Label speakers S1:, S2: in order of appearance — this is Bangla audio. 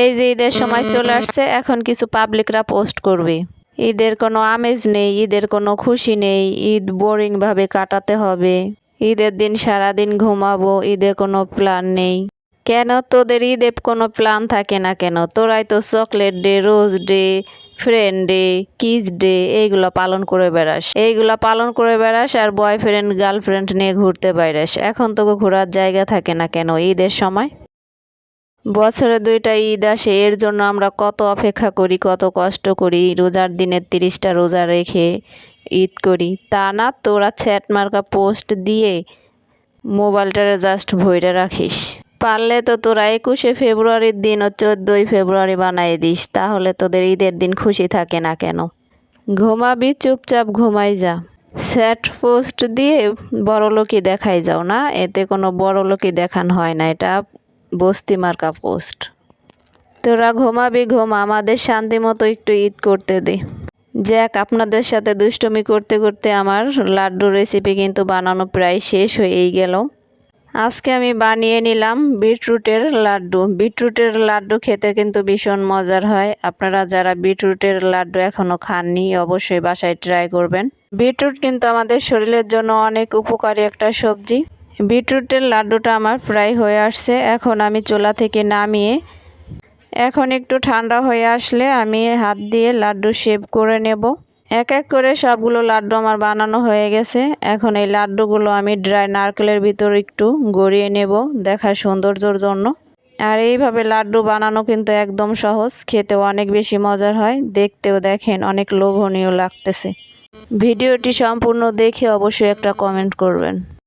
S1: এই যে ঈদের সময় চলে আসছে, এখন কিছু পাবলিকরা পোস্ট করবে। ঈদের কোনো আমেজ নেই, ঈদের কোনো খুশি নেই, ঈদ বোরিং ভাবে কাটাতে হবে। ঈদের দিন সারাদিন ঘুমাবো, ঈদে কোনো প্ল্যান নেই। কেন তোদের ঈদে কোনো প্ল্যান থাকে না কেন? তোরাই তো chocolate day rose day friend day kiss day এইগুলো পালন করে বেড়াস। এইগুলো পালন করে বেড়াস আর বয়ফ্রেন্ড গার্লফ্রেন্ড নিয়ে ঘুরতে বাইরাস। এখন তোকে ঘোরার জায়গা থাকে না কেন ঈদের সময়? বছরে দুইটা ঈদ আসে, এর জন্য আমরা কত অপেক্ষা করি, কত কষ্ট করি। রোজার দিনের তিরিশটা রোজা রেখে ঈদ করি। তা না, তোরা ছ্যাট মার্কা পোস্ট দিয়ে মোবাইলটারে জাস্ট ভইরে রাখিস। পারলে তো তোরা একুশে ফেব্রুয়ারির দিন ও চোদ্দোই ফেব্রুয়ারি বানাই দিস, তাহলে তোদের ঈদের দিন খুশি থাকে না কেন? ঘুমাবি, চুপচাপ ঘুমাই যা। স্যাট পোস্ট দিয়ে বড়লোকি দেখাই যাও না, এতে কোনো বড়লোকি দেখান হয় না, এটা বস্তি মার্কা পোস্ট। তোরা ঘুমাবি ঘুমা, আমাদের শান্তি মতো একটু ঈদ করতে দে। যাক, আপনাদের সাথে দুষ্টমি করতে করতে আমার লাড্ডু রেসিপি কিন্তু বানানো প্রায় শেষ হয়েই গেল। আজকে আমি বানিয়ে নিলাম বিটরুটের লাড্ডু। বিটরুটের লাড্ডু খেতে কিন্তু ভীষণ মজার হয়। আপনারা যারা বিটরুটের লাড্ডু এখনও খাননি, অবশ্যই বাসায় ট্রাই করবেন। বিটরুট কিন্তু আমাদের শরীরের জন্য অনেক উপকারী একটা সবজি। বিটরুটের লাড্ডুটা আমার ফ্রাই হয়ে আসছে। এখন আমি চোলা থেকে নামিয়ে এখন একটু ঠান্ডা হয়ে আসলে আমি হাত দিয়ে লাড্ডু শেপ করে নেব। এক এক করে সবগুলো লাড্ডু আমার বানানো হয়ে গেছে। এখন এই লাড্ডুগুলো আমি ড্রাই নারকেলের ভিতর একটু গড়িয়ে নেব দেখার সৌন্দর্যর জন্য। আর এইভাবে লাড্ডু বানানো কিন্তু একদম সহজ, খেতেও অনেক বেশি মজার হয়, দেখতেও দেখেন অনেক লোভনীয় লাগতেছে। ভিডিওটি সম্পূর্ণ দেখে অবশ্যই একটা কমেন্ট করবেন।